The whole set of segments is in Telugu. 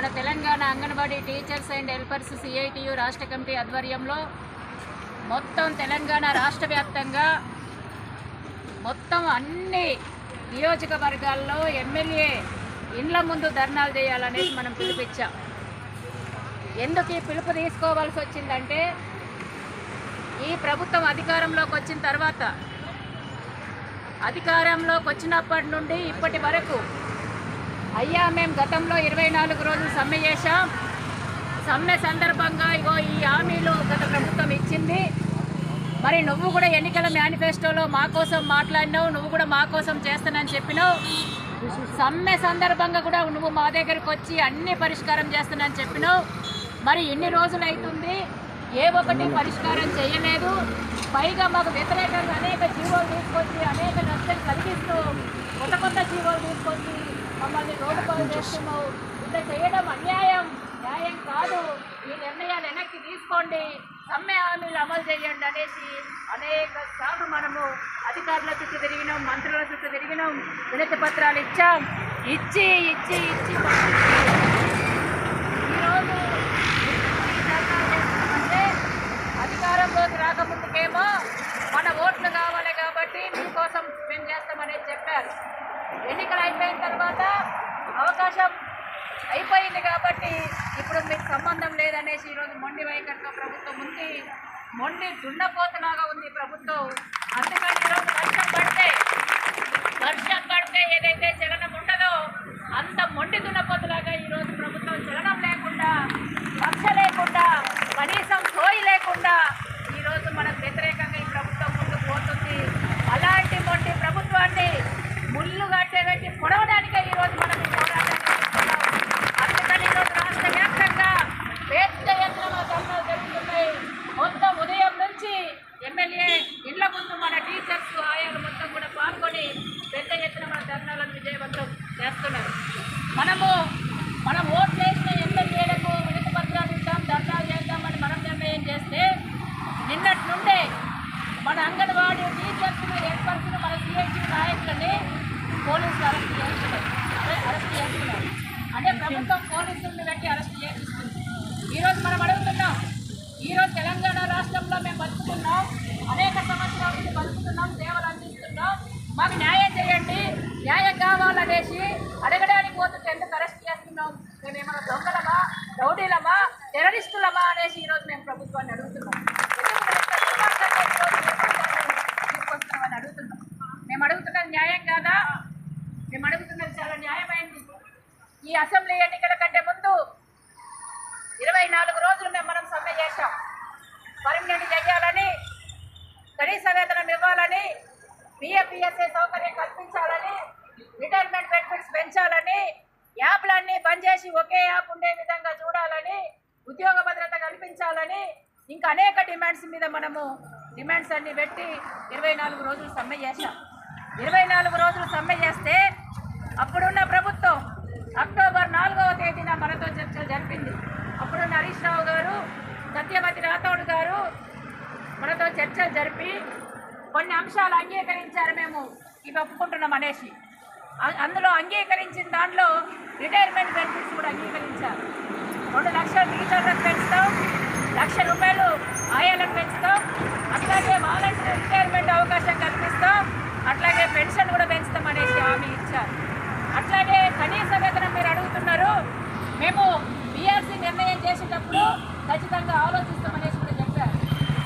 మన Telangana Anganwadi teachers and helpers CITU రాష్ట్ర కమిటీ ఆధ్వర్యంలో మొత్తం తెలంగాణ రాష్ట్ర వ్యాప్తంగా మొత్తం అన్ని నియోజకవర్గాల్లో ఎమ్మెల్యే ఇండ్ల ముందు ధర్నాలు చేయాలనేది మనం పిలిపించాం. ఎందుకు ఈ పిలుపు తీసుకోవాల్సి వచ్చిందంటే ఈ ప్రభుత్వం అధికారంలోకి వచ్చిన తర్వాత అధికారంలోకి వచ్చినప్పటి నుండి ఇప్పటి వరకు అయ్యా మేము గతంలో ఇరవై నాలుగు రోజులు సమ్మె చేశాం. సమ్మె సందర్భంగా ఇగో ఈ హామీలు గత ప్రభుత్వం ఇచ్చింది. మరి నువ్వు కూడా ఎన్నికల మేనిఫెస్టోలో మా కోసం మాట్లాడినావు నువ్వు కూడా మా కోసం చేస్తానని చెప్పినావు. సమ్మె సందర్భంగా కూడా నువ్వు మా దగ్గరకు వచ్చి అన్ని పరిష్కారం చేస్తానని చెప్పినావు. మరి ఎన్ని రోజులు అవుతుంది ఏ ఒక్కటి పరిష్కారం చేయలేదు. పైగా మాకు వ్యతిరేకంగా అనేక జీవోలు తీసుకొచ్చి అనేక నష్టం కలిగిస్తూ కొత్త కొత్త జీవోలు తీసుకొచ్చి మమ్మల్ని రోడ్డు చేస్తున్నావు ఇట్లా చేయడం అన్యాయం న్యాయం కాదు. ఈ నిర్ణయాలు వెనక్కి తీసుకోండి. సమ్మె హామీలు అమలు చేయండి అనేసి అనేక సార్లు మనము అధికారుల చుట్టూ తిరిగినాం మంత్రుల చుట్టూ తిరిగినాం వినతి పత్రాలు ఇచ్చాం. ఇచ్చి ఇచ్చి ఇచ్చి ఈరోజు ఈ ధర్నాలు చేస్తున్నామంటే అధికారంలోకి రాకముందుకేమో మన ఓట్లు కావాలి కాబట్టి మీకోసం మేము చేస్తామనేది చెప్పారు ఎన్నికలు అయిపోయిన తర్వాత అవకాశం అయిపోయింది కాబట్టి ఇప్పుడు మీకు సంబంధం లేదనేసి ఈరోజు మొండి వైఖరితో ప్రభుత్వం ఉంది మొండి దున్నపోతలాగా ఉంది ప్రభుత్వం అందుకని ఈరోజు వర్షం పడితే వర్షం పడితే ఏదైతే చలనం ఉండదో అంత మొండి దున్నపోతులాగా ఈరోజు ప్రభుత్వం చలనం లేకుండా వర్ష లేకుండా కనీసం సోయి లేకుండా ఈరోజు మనకు వ్యతిరేకంగా ఈ ప్రభుత్వం ముందుకు పోతుంది అలాంటి మొండి ప్రభుత్వాన్ని ముళ్ళు కట్టేగట్టి పొడవడానికే ఈరోజు మనం ఈ పోరాటాన్ని చేస్తున్నాం అందుకని ఈరోజు రాష్ట్ర వ్యాప్తంగా పెద్ద ఎత్తున ధర్నాలు జరుగుతున్నాయి మొత్తం ఉదయం నుంచి ఎమ్మెల్యే ఇళ్ళ ముందు మన టీచర్స్ ఆయాలు మొత్తం కూడా పాల్గొని పెద్ద ఎత్తున మన ధర్నాలను విజయవంతం చేస్తున్నారు మనము మనం ఓట్లు వేసిన ఎమ్మెల్యేలకు వినతి పత్రాలు ఇద్దాం ధర్నాలు చేద్దామని మనం నిర్ణయం చేస్తే నిన్నటి నుండే మన అంగన్వాడీ టీచర్స్ను హెల్పర్స్ను మన సిఐటి నాయకులని పోలీసులు అరెస్ట్ చేస్తున్నారు అరె- అరెస్ట్ చేస్తున్నారు అంటే ప్రభుత్వం పోలీసులను పెట్టి అరెస్ట్ చేపిస్తుంది ఈరోజు మనం అడుగుతున్నాం ఈరోజు తెలంగాణ రాష్ట్రంలో మేము బతుకుతున్నాం అనేక సంవత్సరాల నుంచి బతుకుతున్నాం సేవలు అందిస్తున్నాం మాకు న్యాయం చేయండి. న్యాయం కావాలనేసి అడగడానికి పోతుంటే ఎందుకు అరెస్ట్ చేస్తున్నాం. మేము ఏమైనా దొంగలమా? రౌడీలమా? టెర్రరిస్టులమా అనేసి ఈరోజు మేము ప్రభుత్వాన్ని అడుగుతున్నాం. తీసుకొస్తున్నామని అడుగుతున్నాం. మేము అడుగుతున్నది న్యాయం కాదా? మేము అడుగుతున్నది చాలా న్యాయమైంది. ఈ అసెంబ్లీ ఎన్నికల కంటే ముందు ఇరవై నాలుగు రోజులు మేము మనం సమ్మె చేశాం. పర్మనెంట్ చేయాలని కనీస వేతనం ఇవ్వాలని పిఎపిఎస్ఏ సౌకర్యం కల్పించాలని రిటైర్మెంట్ బెనిఫిట్స్ పెంచాలని యాప్లన్నీ బంద్ చేసి ఒకే యాప్ ఉండే విధంగా చూడాలని ఉద్యోగ భద్రత కల్పించాలని ఇంకా అనేక డిమాండ్స్ మీద మనము డిమాండ్స్ అన్ని పెట్టి ఇరవై నాలుగు రోజులు సమ్మె చేశాం. ఇరవై నాలుగు రోజులు ఇవి ఒప్పుకుంటున్నాం అనేసి. అందులో అంగీకరించిన దాంట్లో రిటైర్మెంట్ బెనిఫిట్స్ కూడా అంగీకరించారు. రెండు లక్షలు టీచర్లకు పెంచుతాం లక్ష రూపాయలు ఆయాలకు పెంచుతాం అట్లాగే వాలంటీర్ రిటైర్మెంట్ అవకాశం కల్పిస్తాం అట్లాగే పెన్షన్ కూడా పెంచుతాం అనేసి హామీ ఇచ్చారు అట్లాగే కనీస వేతనం మీరు అడుగుతున్నారు మేము బీఆర్సీ నిర్ణయం చేసేటప్పుడు ఖచ్చితంగా ఆలోచిస్తామనేసి కూడా చెప్పారు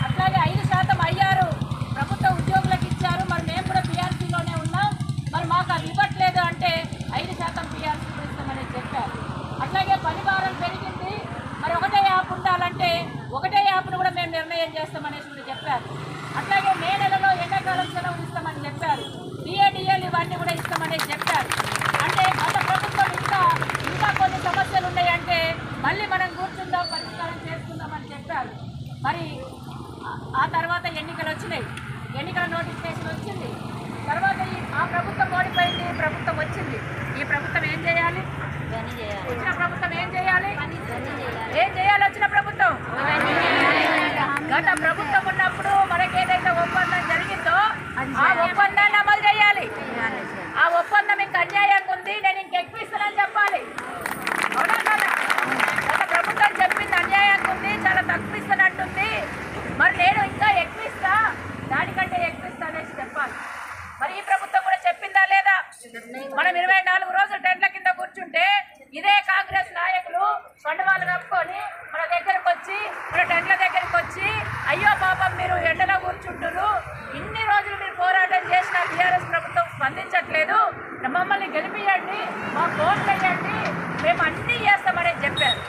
అట్లాగే ఐదు శాతం అయ్యారు ప్రభుత్వ ఉద్యోగులకు ఇచ్చారు మరి మేము కూడా బీఆర్సీలోనే ఉన్నాం మరి మాకు అది ఇవ్వట్లేదు అంటే ఐదు శాతం బీఆర్సీ కూడా ఇస్తామని చెప్పారు అట్లాగే పని భారం పెరిగింది మరి ఒకటే యాప్ ఉండాలంటే ఒకటే యాప్ను కూడా మేము నిర్ణయం చేస్తామనేసి కూడా చెప్పారు. అట్లాగే మే నెలలో ఎండాకాలం సెలవులు ఇస్తామని చెప్పారు. డిఏడిఎల్ ఇవన్నీ కూడా ఇస్తామనేసి చెప్పారు. అంటే గత ప్రభుత్వం ఇంకా ఇంకా కొన్ని సమస్యలు ఉన్నాయంటే మళ్ళీ మనం కూర్చుందాం పరిష్కారం చేసుకుందామని చెప్పారు. మరి ఆ- తర్వాత ఎన్నికలు వచ్చినాయి. ఎన్నికల నోటిఫికేషన్ వచ్చింది. తర్వాత ఈ ఆ ప్రభుత్వం ఓడిపోయింది ప్రభుత్వం వచ్చింది. ఈ ప్రభుత్వం ఏం చేయాలి? వచ్చిన ప్రభుత్వం ఏం చేయాలి? ఏం చేయాలి వచ్చిన ప్రభుత్వం? గత ప్రభుత్వం ఉన్నప్పుడు మనకి ఏదైతే ఒప్పందం జరిగిందో ఆ ఒప్పందాన్ని అమలు చేయాలి. ఆ ఒప్పందం ఇంక అన్యాయంగా ఉంది. నేను ఇంక ఎక్కిస్తానని చెప్పాలి. అవునా కదా? గత ప్రభుత్వం చెప్పింది అన్యాయంగా ఉంది చాలా తక్కువ ఇస్తానంటుంది మరి నేను ఇంకా ఎక్కువిస్తా దానికంటే ఎక్కువిస్తా అనేసి చెప్పాలి. మరి ఈ ప్రభుత్వం కూడా చెప్పిందా లేదా? మనం ఇరవై నాలుగు రోజులు టెంట్ల కింద కూర్చుంటే ఇదే కాంగ్రెస్ నాయకులు పండువాలు కప్పుకొని మన దగ్గరకు వచ్చి మన టెంట్ల దగ్గరికి వచ్చి అయ్యో పాపం మీరు ఎండలో కూర్చుంటున్నారు. ఇన్ని రోజులు మీరు పోరాటం చేసిన బీఆర్ఎస్ ప్రభుత్వం స్పందించట్లేదు. మమ్మల్ని గెలిపియండి మా ఫోన్ వేయండి. మేము అన్నీ చేస్తామని చెప్పారు.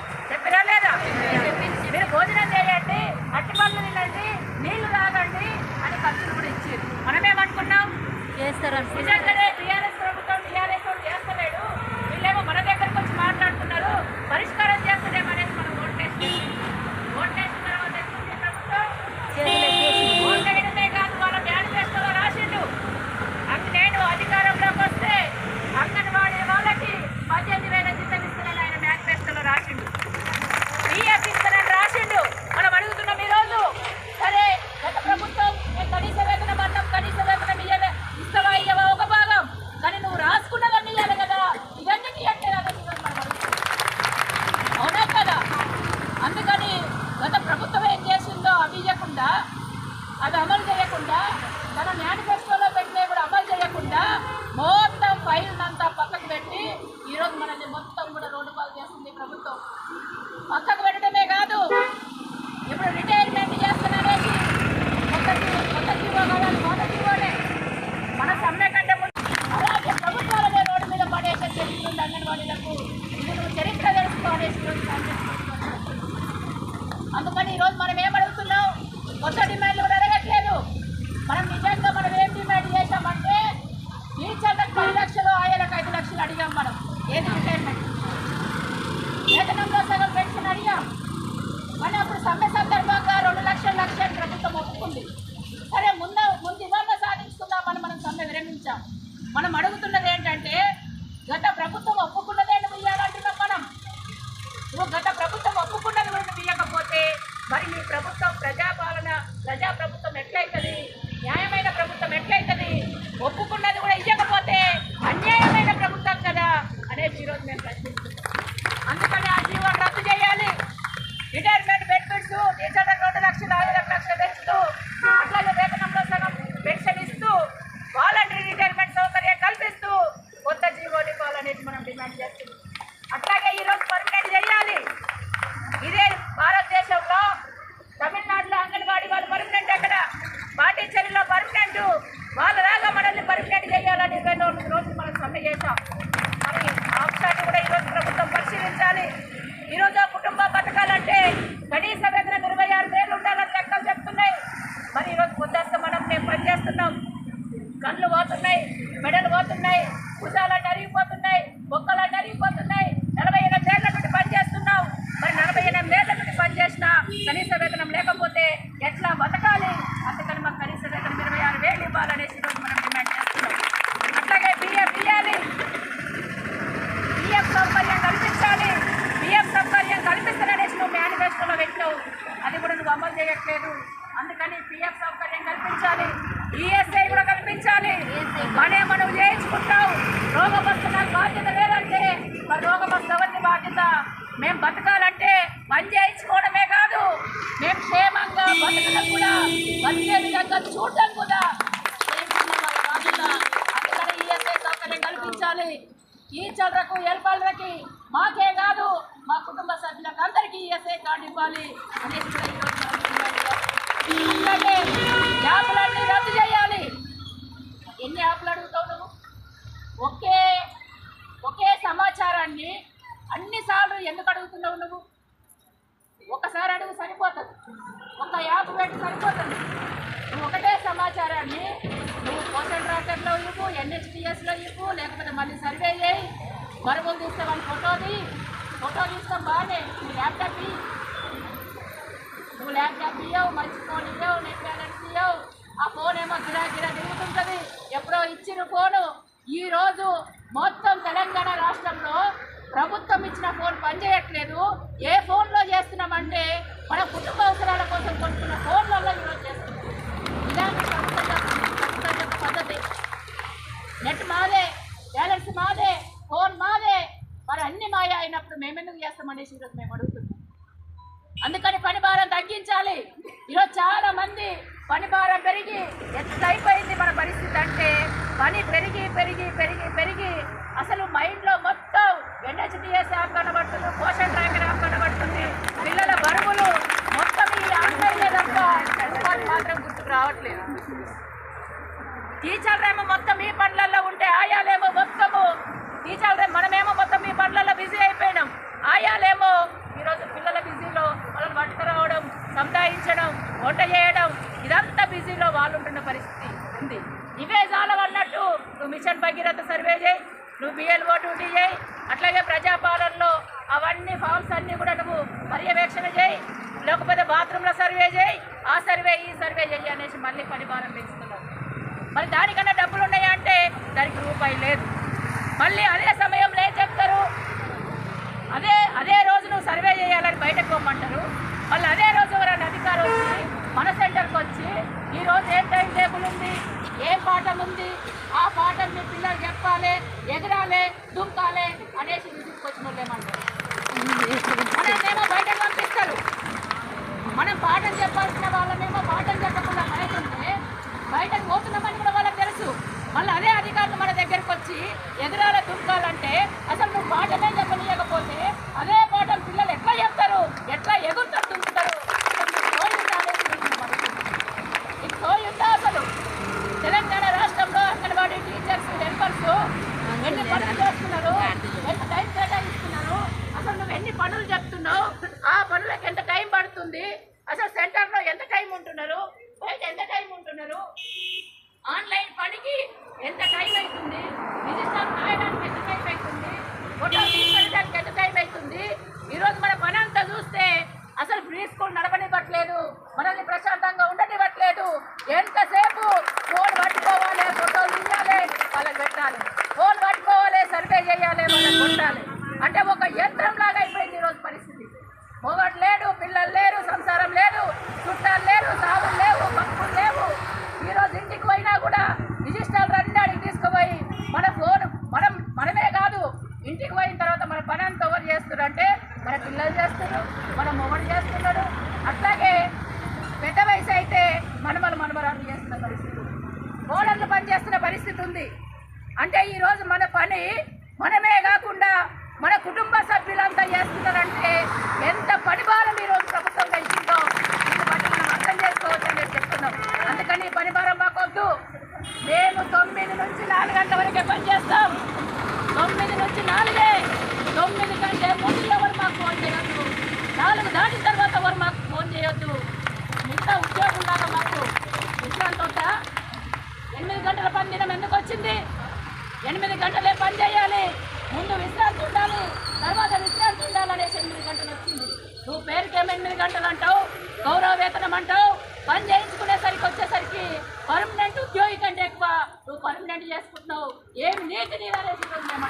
మెడలు పోతున్నాయి భుజాలన్నీ అరిగిపోతున్నాయి బొక్కలన్నీ అరిగిపోతున్నాయి నలభై ఎనిమిది ఏళ్ళ నుండి పనిచేస్తున్నావు మరి నలభై ఎనిమిది ఏళ్ళ నుండి పనిచేసిన కనీస వేతనం లేకపోతే ఎట్లా బతకాలి? అందుకని మాకు కనీస వేతనం ఇరవై ఆరు వేలు ఇవ్వాలనేసి ఈరోజు మనం డిమాండ్ చేస్తున్నాం. అట్లాగే బియ్యం ఇయ్యాలి బియ్యం సౌకర్యం కల్పించాలి. బియ్యం సౌకర్యం కల్పిస్తాననేసి నువ్వు మేనిఫెస్టోలో పెట్టావు. అది కూడా నువ్వు అమలు చేయట్లేదు. అందుకని పిఎఫ్ సౌకర్యం కల్పించాలి. ఈఎస్ఐ కూడా కల్పించాలి. మనే మనం చేయించుకుంటాం. రోగం బాధ్యత లేదంటే మరి రోగం బాధ్యత? మేము బతకాలంటే పని చేయించుకోవడమే కాదు. మేము క్షేమంగా బతకడం కూడా వచ్చే విధంగా చూడడం కూడా. బాధ్యత అందుకని ఈఎస్ఐ సౌకర్యం కల్పించాలి. టీచర్లకు ఎల్పాలకి మాకే కాదు మా కుటుంబ సభ్యులకు అందరికీ ఈఎస్ఐ కార్డు ఇవ్వాలి. అనేది కూడా ఈరోజు మనం డిమాండ్ చేస్తున్నాం. అట్లాగే యాప్లన్నీ రద్దు చేయాలి ఎన్ని యాప్లు అడుగుతావు నువ్వు ఒకే ఒకే సమాచారాన్ని అన్నిసార్లు ఎందుకు అడుగుతున్నావు నువ్వు? ఒకసారి అడుగు సరిపోతుంది. ఒక యాప్ పెట్టి సరిపోతుంది. నువ్వు ఒకటే సమాచారాన్ని నువ్వు పోస్టల్ ట్రాకర్లో ఇవ్వు ఎన్హెచ్పిఎస్లో ఇవ్వు లేకపోతే మళ్ళీ సర్వే చేయి. మరుగులు తీస్తామని ఫోటోది ఫోటో తీస్తాం బాగానే నువ్వు ల్యాప్టాప్ నువ్వు ల్యాప్టాప్ ఇవ్వవు మంచి ఫోన్ ఇవ్వవు నెట్ బ్యాలెన్స్ ఇవ్వవు ఆ ఫోన్ ఏమో గిరా గిరా తిరుగుతుంటుంది. ఎప్పుడో ఇచ్చిన ఫోను. ఈరోజు మొత్తం తెలంగాణ రాష్ట్రంలో ప్రభుత్వం ఇచ్చిన ఫోన్ పనిచేయట్లేదు. ఏ ఫోన్లో చేస్తున్నామంటే మన కుటుంబ అవసరాల కోసం కొనుక్కున్న ఫోన్లలో ఈరోజు చేస్తున్నాం. ఇలాంటి ప్రభుత్వం యొక్క- ప్రభుత్వం యొక్క పద్ధతి నెట్ మాదే బ్యాలెన్స్ మాదే ఫోన్ మాదే మరి అన్ని మాయ అయినప్పుడు మేమెందుకు చేస్తామనేసి ఈరోజు మేము అడుగుతున్నాం అందుకని పని భారం తగ్గించాలి ఈరోజు చాలా మంది పని భారం పెరిగి ఎట్లయిపోయింది మన పరిస్థితి అంటే పని పెరిగి పెరిగి పెరిగి పెరిగి అసలు మైండ్లో మొత్తం ఎన్హెచ్డిఎస్ యాప్ కనబడుతుంది పోషన్ ట్రాకర్ యాప్ కనబడుతుంది పిల్లల బరువులు మొత్తం ఈ ఆన్లైన్లే తప్ప ఉపాధి మాత్రం గుర్తుకు రావట్లేదు టీచర్లేమో మొత్తం ఈ పనులలో ఉంటే ఆయాలేమో మొత్తము. టీచర్లే మనమేమో మొత్తం ఈ పనులలో బిజీ అయిపోయినాం. ఆయాలేమో. ఈరోజు పిల్లల బిజీలో వాళ్ళని పట్టుకురావడం సంపాదించడం వంట చేయడం ఇదంతా బిజీలో వాళ్ళు ఉంటున్న పరిస్థితి ఉంది. ఇవే చాలవన్నట్టు నువ్వు మిషన్ భగీరథ సర్వే చేయి నువ్వు బిఎల్ఓ డ్యూటీ చేయి అట్లాగే ప్రజా అవన్నీ ఫామ్స్ అన్నీ కూడా నువ్వు పర్యవేక్షణ చేయి లేకపోతే బాత్రూంలో సర్వే చేయి ఆ సర్వే ఈ సర్వే చేయి అనేసి మళ్ళీ పని భారం పెంచుతున్నారు మరి దానికన్నా డబ్బులు ఉన్నాయా అంటే దానికి రూపాయి లేదు. మళ్ళీ అదే సమయంలో ఏం చెప్తారు. అదే అదే రోజు నువ్వు సర్వే చేయాలని బయటకు పోమంటారు మళ్ళీ అదే రోజు ఎవరైనా అధికారం వచ్చి మన సెంటర్కి వచ్చి ఈరోజు ఏం టైం టేబుల్ ఉంది? ఏం పాఠం ఉంది? ఆ పాఠం మీ పిల్లలు చెప్పాలి ఎగరాలి దుంకాలి అనేసి తీసుకొచ్చిన వాళ్ళు ఏమంటారు? మనమేమో బయటకు పంపిస్తారు. మనం పాఠం చెప్పాల్సిన వాళ్ళమేమో పాఠం చెప్పకుండా బయటుంటే బయటకు పోతున్నామని కూడా వాళ్ళకి తెలుసు. మళ్ళీ అదే అధికారులు మన దగ్గరకు వచ్చి ఎదురాల దుంకాలంటే అసలు నువ్వు మాటలే చెప్పనీయకపోతే అదే పాఠం పిల్లలు ఎట్లా చెప్తారు ఎట్లా ఎగురుతారు దుంకుతారు అసలు మీకు సోయి ఉందా అనేది నేను అడుగుతున్నా. మీకు సోయి ఉందా అసలు తెలంగాణ రాష్ట్రంలో అంగన్వాడీ టీచర్స్ హెల్పర్స్ ఎన్ని పనులు చేస్తున్నారు ఎంత టైం కేటాయిస్తున్నారు అసలు నువ్వు ఎన్ని పనులు చెప్తున్నావు ఆ పనులకు ఎంత టైం పడుతుంది అసలు సెంటర్లో ఎంత టైం ఉంటున్నారు బయట ఎంత టైం ఉంటున్నారు ఆన్లైన్ పనికి ఎంత టైం అవుతుంది రిజిస్టర్ రాయడానికి ఎంత టైం అవుతుంది ఫోటో తీసుకెళ్ళడానికి ఎంత టైం అవుతుంది ఈరోజు మన పని అంతా చూస్తే అసలు ప్రీ స్కూల్ నడపనివ్వట్లేదు మనల్ని ప్రశాంతంగా ఉండనివ్వట్లేదు ఎంతసేపు ఫోన్ పట్టుకోవాలి ఫోటోలు తీయాలి వాళ్ళకి పెట్టాలి ఫోన్ పట్టుకోవాలి సర్వే చేయాలి వాళ్ళకి కొట్టాలి అంటే ఒక యంత్రం లాగా అయిపోయింది ఈరోజు పరిస్థితి మొగడు లేడు పిల్లలు లేరు సంసారం లేదు చుట్టాలు లేరు సాగులు లేవు పప్పులు లేవు ఈరోజు ఇంటికి పోయినా కూడా రిజిస్టర్ రండి అడిగి తీసుకుపోయి మన ఫోన్ మనం మనమే కాదు ఇంటికి పోయిన తర్వాత మన పని అంతా ఎవరు చేస్తున్నారంటే మన పిల్లలు చేస్తున్నారు మన మొగడు చేస్తున్నాడు. అట్లాగే పెద్ద వయసు అయితే మనమలు మనమరాలు చేస్తున్న పరిస్థితి. ఉంది. పని చేస్తున్న పరిస్థితి ఉంది. అంటే ఈరోజు మన పని మనమే కాకుండా మన కుటుంబ సభ్యులంతా చేస్తున్నారంటే ఎంత పని భారం ఈరోజు ప్రభుత్వం ఇచ్చిందో దీన్ని బట్టి మనం అర్థం చేసుకోవచ్చు అని చెప్తున్నాం. అందుకని ఈ పని భారం మాకొద్దు. మేము తొమ్మిది నుంచి నాలుగు గంటల వరకే పనిచేస్తాం నుంచి నాలుగే. తొమ్మిది కంటే ముందు ఎవరు మాకు ఫోన్ చేయొద్దు. నాలుగు దాటిన తర్వాత ఎవరు మాకు ఫోన్ చేయొద్దు. మిగతా ఉద్యోగులాగా మాకు? విశ్రాంతి వద్దా? ఎనిమిది గంటల పని దినం ఎందుకు వచ్చింది? ఎనిమిది గంటలే పని చేయాలి. ముందు విశ్రాంతి ఉండాలి. తర్వాత విశ్రాంతి ఉండాలనేసి ఎనిమిది గంటలు వచ్చింది. నువ్వు పేరుకేమో ఎనిమిది గంటలు అంటావు? గౌరవ వేతనం అంటావు? పని చేయించుకునేసరికి వచ్చేసరికి పర్మనెంట్ ఉద్యోగి కంటే ఎక్కువ నువ్వు పర్మనెంట్ చేసుకుంటున్నావు. ఏమి నీతి నీరనేసి ఈరోజు మేము